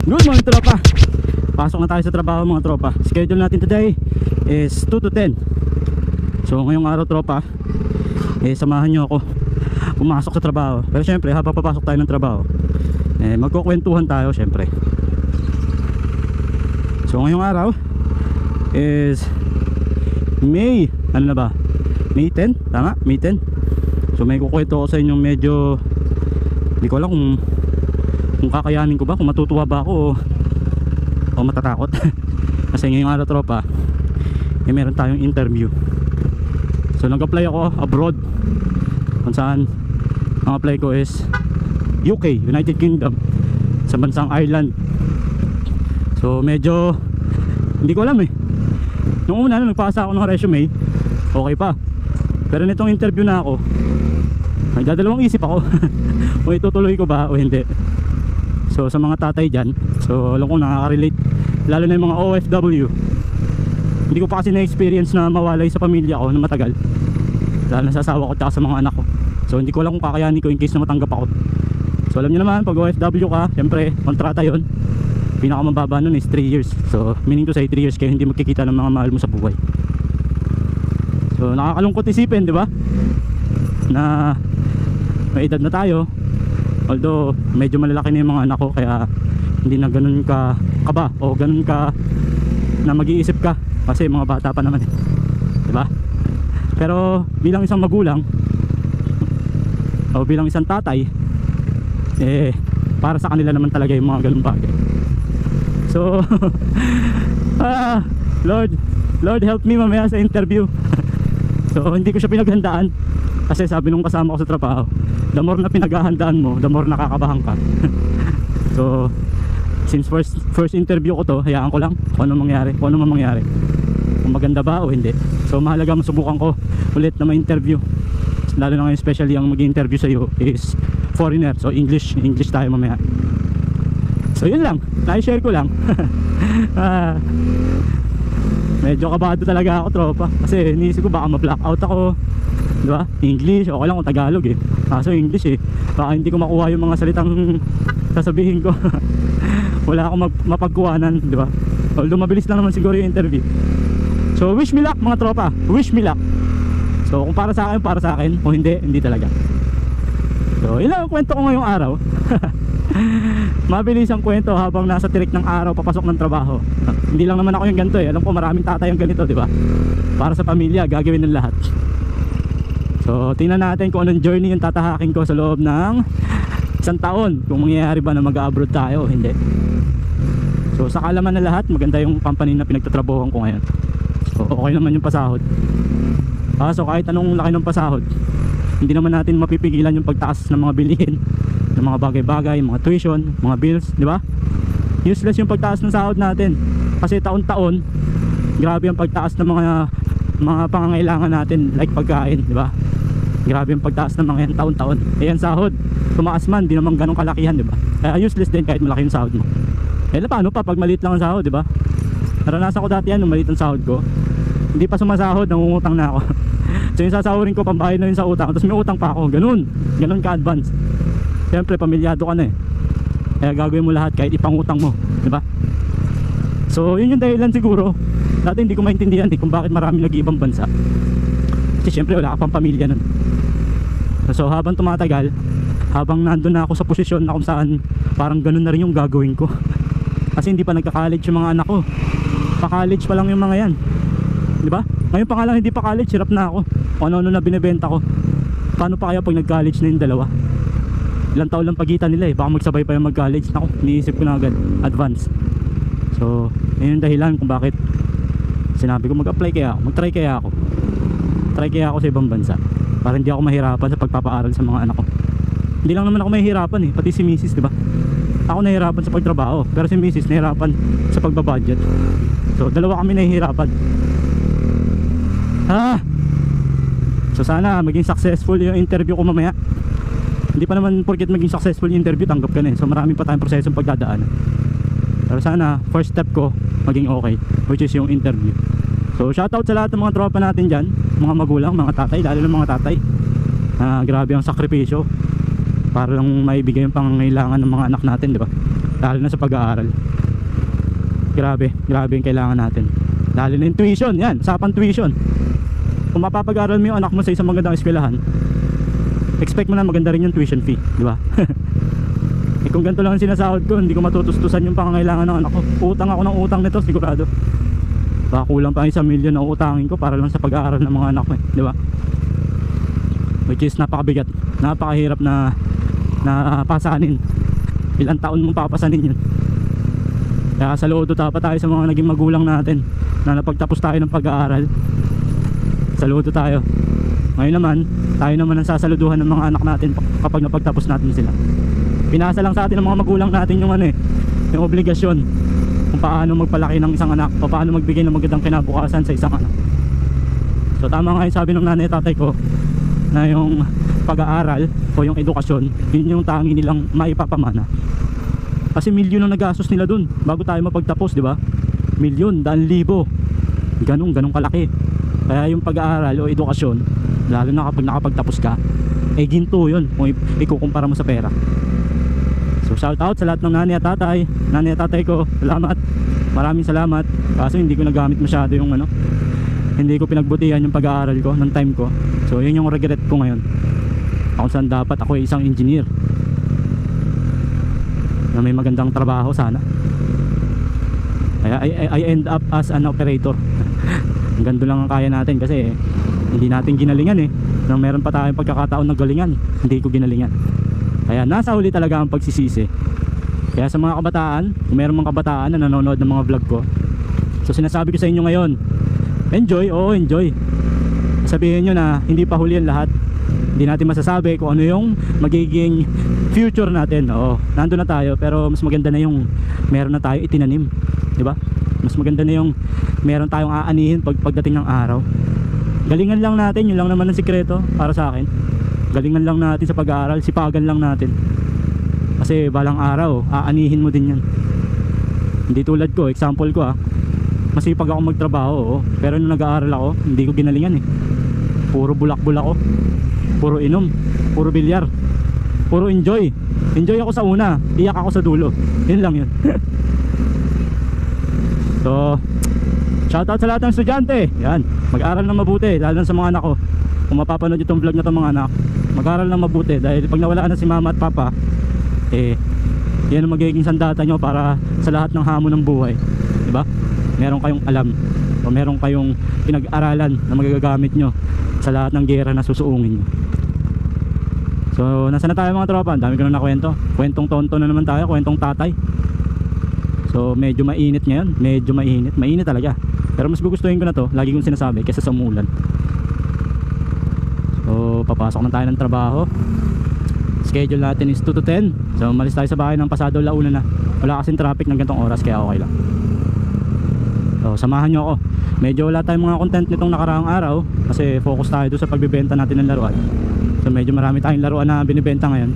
Good morning tropa. Pasok na tayo sa trabaho mga tropa. Schedule natin today is 2 to 10 So ngayong araw tropa Eh samahan nyo ako Pumasok sa trabaho. Pero syempre habang papasok tayo ng trabaho Eh magkukwentuhan tayo syempre. So ngayong araw Is May Ano na ba? May 10 Tama? May 10 So may kukwento ko sa inyo medyo Hindi ko alam kung kung kakayanin ko ba, kung matutuwa ba ako o, matatakot. Kasi ngayong araw tropa, eh meron tayong interview. So nag-apply ako abroad. Kung saan ang apply ko is UK, United Kingdom sa bansang Ireland. So medyo hindi ko alam eh. Nung una nagpasa ako ng resume, okay pa. Pero nitong interview na ako, nagdadalawang isip ako kung itutuloy ko ba o hindi. So sa mga tatay dyan So alam ko nakaka-relate. Lalo na yung mga OFW Hindi ko pa kasi na-experience na mawalay sa pamilya ko na matagal. Lalo na sa asawa ko tsaka sa mga anak ko. So hindi ko alam kung kakayanin ko in case na matanggap ako. So alam nyo naman pag OFW ka Siyempre kontrata yon Pinakamababa nun is 3 years. So meaning to say 3 years kayo hindi magkikita ng mga mahal mo sa buhay. So nakakalungkot isipin di ba? Na may edad na tayo although medyo malalaki na yung mga anak ko kaya hindi na ganun ka kaba o ganun ka na mag-iisip ka. Kasi mga bata pa naman eh. di ba pero bilang isang magulang o bilang isang tatay eh para sa kanila naman talaga yung mga ganun bagay. So ah, Lord Lord help me mamaya sa interview so hindi ko siya pinaghandaan. Kasi sabi nung kasama ko sa trabaho the more na pinaghahandaan mo the more nakakabahan ka. So since first first interview ko to hayaan ko lang kung ano mangyari kung ano man mangyari. Kung maganda ba o hindi. So mahalaga masubukan ko ulit na ma-interview. Lalo na ngayon especially ang mag-interview sa iyo is foreigner. So English English tayo mamaya. So yun lang. Na-share ko lang. Ah, medyo kabado talaga ako tropa. Kasi iniisip ko baka ma-blackout ako. Di ba? English okay lang kung Tagalog eh. Kaso English eh. Baka hindi ko makuha yung mga salitang sasabihin ko. Wala akong mapagkuhanan di ba? Although mabilis lang naman siguro yung interview. So wish me luck mga tropa. Wish me luck. So kung para sa akin para sa akin. Kung hindi hindi talaga. So yun lang ang kwento ko ngayong araw mabilis ang kwento habang nasa tirik ng araw papasok ng trabaho. Hindi lang naman ako yung ganito eh. Alam ko maraming tatay ang ganito di ba? Para sa pamilya gagawin ng lahat. So tingnan natin kung anong journey yung tatahakin ko sa loob ng isang taon. Kung mangyayari ba na mag-abroad tayo hindi. So sa kalaman na lahat maganda yung company na pinagtatrabahoan ko ngayon. So okay naman yung pasahod. Kaso kahit anong laki ng pasahod hindi naman natin mapipigilan yung pagtaas ng mga bilihin ng mga bagay-bagay, mga tuition, mga bills, di ba? Useless yung pagtaas ng sahod natin. Kasi taon-taon, grabe yung pagtaas ng mga mga pangangailangan natin like pagkain, di ba? Grabe yung pagtaas ng mga yan taon-taon. Eh yan sahod, tumaas man, di naman ganun kalakihan, di ba? Kaya useless din kahit malaki yung sahod mo. Eh paano pa pag maliit lang ang sahod, di ba? Naranasan ko dati yan, maliit ang sahod ko. Hindi pa sumasahod, nangungutang na ako. so yung sasahurin ko, pambayad na yun sa utang. Tapos may utang pa ako, ganun. Ganun ka-advance. Siyempre, pamilyado ka na eh. Kaya gagawin mo lahat kahit ipangutang mo, di ba? So, yun yung dahilan siguro. Dati hindi ko maintindihan eh kung bakit marami nag-iibang bansa. Kasi syempre wala ka pang pamilya nun. So, habang tumatagal, habang nandun na ako sa posisyon na kung saan parang ganun na rin yung gagawin ko. Kasi hindi pa nagka-college yung mga anak ko. Pa-college pa lang yung mga yan. Di ba? Ngayon pa nga lang hindi pa college, hirap na ako. Kung ano-ano na binibenta ko. Paano pa kaya pag nag-college na yung dalawa? Ilang taon lang pagitan nila eh. Baka magsabay pa yung mag-college. Nako iniisip ko na agad. Advance. So yun yung dahilan kung bakit sinabi ko mag-apply kaya ako. Mag-try kaya ako. Try kaya ako sa ibang bansa. Para hindi ako mahirapan sa pagpapaaral sa mga anak ko. Hindi lang naman ako mahihirapan eh. Pati si misis di ba? Ako nahihirapan sa pagtrabaho. Pero si misis nahihirapan sa pagbabudget. So dalawa kami nahihirapan. Ah! So sana maging successful yung interview ko mamaya hindi pa naman porket maging successful interview tanggap ka na eh. So marami pa tayong prosesong pagdadaan. Pero sana first step ko maging okay which is yung interview. So shoutout sa lahat ng mga tropa natin dyan mga magulang, mga tatay, lalo ng mga tatay. Ah, grabe ang sakripisyo. Para lang maibigay yung pangangailangan ng mga anak natin di ba? Lalo na sa pag-aaral. Grabe grabe yung kailangan natin. Lalo na yung tuition yan usapan tuition. Kung mapapag-aral mo yung anak mo sa isang magandang eskwelahan expect mo na maganda rin yung tuition fee di ba? Eh kung ganito lang ang sinasahod ko hindi ko matutustusan yung pangangailangan ng anak ko utang ako ng utang nito sigurado. Baka kulang pa isang milyon na utangin ko para lang sa pag-aaral ng mga anak ko eh, di ba? Which is napakabigat. Napakahirap na na pasanin. Ilang taon mong papasanin yun. Kaya saludo dapat tayo sa mga naging magulang natin na napagtapos tayo ng pag-aaral. Saludo tayo ngayon naman tayo naman ang sasaluduhan ng mga anak natin kapag napagtapos natin sila. Pinasa lang sa atin ng mga magulang natin yung ano eh yung obligasyon kung paano magpalaki ng isang anak o paano magbigay ng magandang kinabukasan sa isang anak. So tama nga yung sabi ng nanay at tatay ko na yung pag-aaral o yung edukasyon yun yung tangi nilang maipapamana. Kasi milyon ang nagastos nila dun bago tayo mapagtapos di ba? Milyon, daan libo. Ganun, ganun kalaki. Kaya yung pag-aaral o edukasyon lalo na kapag nakapagtapos ka eh ginto yun kung ikukumpara mo sa pera. So shout out sa lahat ng nanay at tatay. Nanay at tatay ko salamat. Maraming salamat. Kaso hindi ko nagamit masyado yung ano hindi ko pinagbutihan yung pag-aaral ko ng time ko. So yun yung regret ko ngayon. Ako saan dapat ako ay isang engineer. Na may magandang trabaho sana. I, I, I end up as an operator. Ang gando lang ang kaya natin kasi hindi natin ginalingan eh. Nang meron pa tayong pagkakataon na galingan hindi ko ginalingan. Kaya nasa huli talaga ang pagsisisi. Kaya sa mga kabataan kung meron mga kabataan na nanonood ng mga vlog ko so sinasabi ko sa inyo ngayon enjoy oo enjoy. Sabihin nyo na hindi pa huli ang lahat. Hindi natin masasabi kung ano yung magiging future natin oo. Nandun na tayo pero mas maganda na yung meron na tayo itinanim di ba? Mas maganda na yung meron tayong aanihin pag pagdating ng araw galingan lang natin yun lang naman ang sikreto para sa akin. Galingan lang natin sa pag-aaral sipagan lang natin. Kasi balang araw aanihin mo din yan. Hindi tulad ko example ko ah. Masipag ako magtrabaho oo. pero nung nag-aaral ako hindi ko ginalingan eh. Puro bulak-bulak ako. Puro inom puro bilyar puro enjoy. Enjoy ako sa una iyak ako sa dulo. Yun lang yun. So shoutout sa lahat ng estudyante. Yan mag-aral ng mabuti lalo na sa mga anak ko kung mapapanood itong vlog na itong mga anak mag-aral ng mabuti dahil pag nawala na si mama at papa eh yan ang magiging sandata nyo para sa lahat ng hamon ng buhay di ba meron kayong alam o meron kayong pinag-aralan na magagamit nyo sa lahat ng gera na susuungin nyo So, nasa na tayo mga tropa? Dami ko na nakwento. Kwentong tonto na naman tayo, kwentong tatay. So, medyo mainit ngayon. Medyo mainit. Mainit talaga. Pero mas gugustuhin ko na to, lagi kong sinasabi, kaysa sa umulan. So, papasok na tayo ng trabaho. Schedule natin is 2 to 10. So, umalis tayo sa bahay ng pasado launa na. Wala kasing traffic ng gantong oras, kaya okay lang. So, samahan nyo ako. Medyo wala tayong mga content nitong nakaraang araw kasi focus tayo doon sa pagbibenta natin ng laruan. So medyo marami tayong laruan na binibenta ngayon.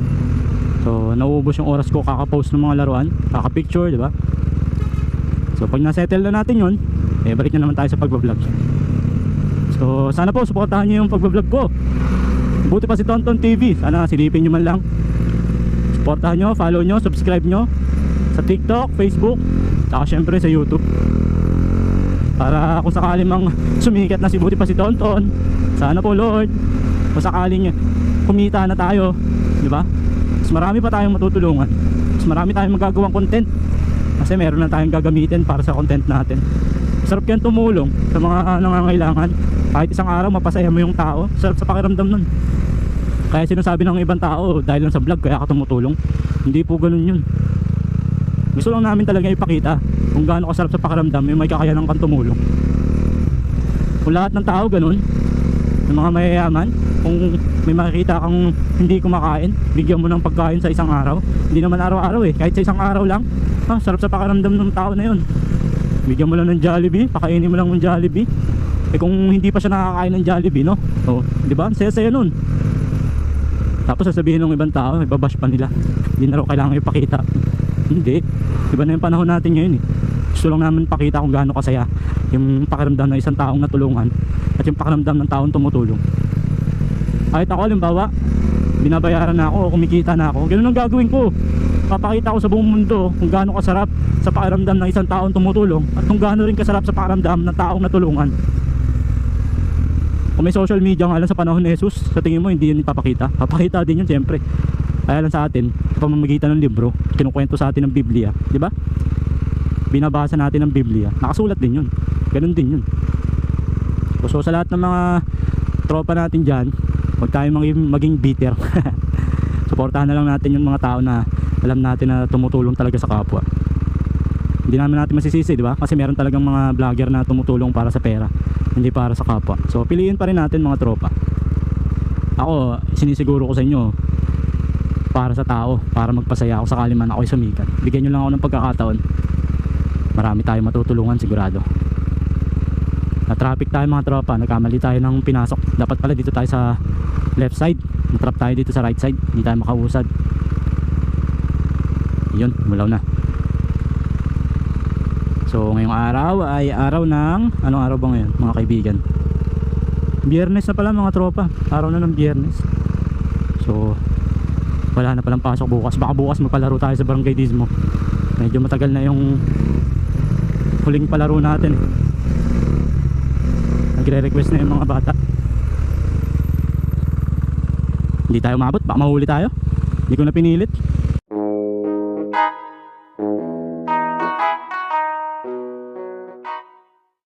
So nauubos yung oras ko kaka-post ng mga laruan, kaka-picture, di ba? So pag na-settle na natin 'yon, eh balik na naman tayo sa pagbablog. So sana po suportahan niyo yung pagbablog ko. Buti pa si Tonton TV, sana silipin niyo man lang. Suportahan niyo, follow niyo, subscribe niyo sa TikTok, Facebook, saka syempre sa YouTube. Para kung sakali mang sumikat na si Buti pa si Tonton, sana po Lord, kung sakaling kumita na tayo, di ba? Mas marami pa tayong matutulungan. Mas marami tayong magagawang content. Kasi meron na tayong gagamitin para sa content natin. Sarap yan tumulong sa mga nangangailangan. Kahit isang araw mapasaya mo yung tao, sarap sa pakiramdam nun. Kaya sinasabi ng ibang tao dahil lang sa vlog kaya ako tumutulong. Hindi po ganun yun. Gusto lang namin talaga ipakita kung gaano kasarap sa pakiramdam yung may kakayanan kang tumulong. Kung lahat ng tao ganun, ng mga mayayaman, kung may makikita kang hindi kumakain, bigyan mo ng pagkain sa isang araw. Hindi naman araw-araw eh, kahit sa isang araw lang. Ah, sarap sa pakiramdam ng tao na yun. Bigyan mo lang ng Jollibee, pakainin mo lang ng Jollibee. Eh kung hindi pa siya nakakain ng Jollibee, no? Oh, 'di ba? Saya-saya nun. Tapos sasabihin ng ibang tao, ibabash pa nila. Hindi na raw kailangan ipakita. Hindi. Iba na yung panahon natin ngayon eh. Gusto lang namin pakita kung gaano kasaya yung pakiramdam ng isang taong natulungan at yung pakiramdam ng taong tumutulong. Kahit ako, halimbawa, binabayaran na ako, kumikita na ako, ganun ang gagawin ko. papakita ko sa buong mundo kung gaano kasarap sa pakiramdam ng isang taong tumutulong at kung gaano rin kasarap sa pakiramdam ng taong natulungan. Kung may social media nga lang sa panahon ni Jesus sa tingin mo hindi yun ipapakita. Papakita din yun syempre. Kaya lang sa atin pamamagitan ng libro kinukwento sa atin ng Biblia di ba? Binabasa natin ng Biblia. Nakasulat din yun. Ganun din yun. So sa lahat ng mga tropa natin dyan huwag tayo maging, maging bitter. Suportahan na lang natin yung mga tao na alam natin na tumutulong talaga sa kapwa. Hindi namin natin masisisi di ba? Kasi meron talagang mga vlogger na tumutulong para sa pera hindi para sa kapwa. So piliin pa rin natin mga tropa. Ako sinisiguro ko sa inyo para sa tao para magpasaya ako sakali man ako'y sumikat. Bigyan nyo lang ako ng pagkakataon. Marami tayong matutulungan sigurado na traffic tayo mga tropa. Nagkamali tayo ng pinasok. Dapat pala dito tayo sa left side. Natrap tayo dito sa right side. Hindi tayo makausad. Yun mulaw na. So ngayong araw ay araw ng anong araw ba ngayon mga kaibigan? Biyernes na pala mga tropa. Araw na ng biyernes. So wala na palang pasok bukas. Baka bukas magpalaro tayo sa barangay Dismo. Medyo matagal na yung huling palaro natin. eh. Nagre-request na yung mga bata. Hindi tayo umabot baka mahuli tayo. Hindi ko na pinilit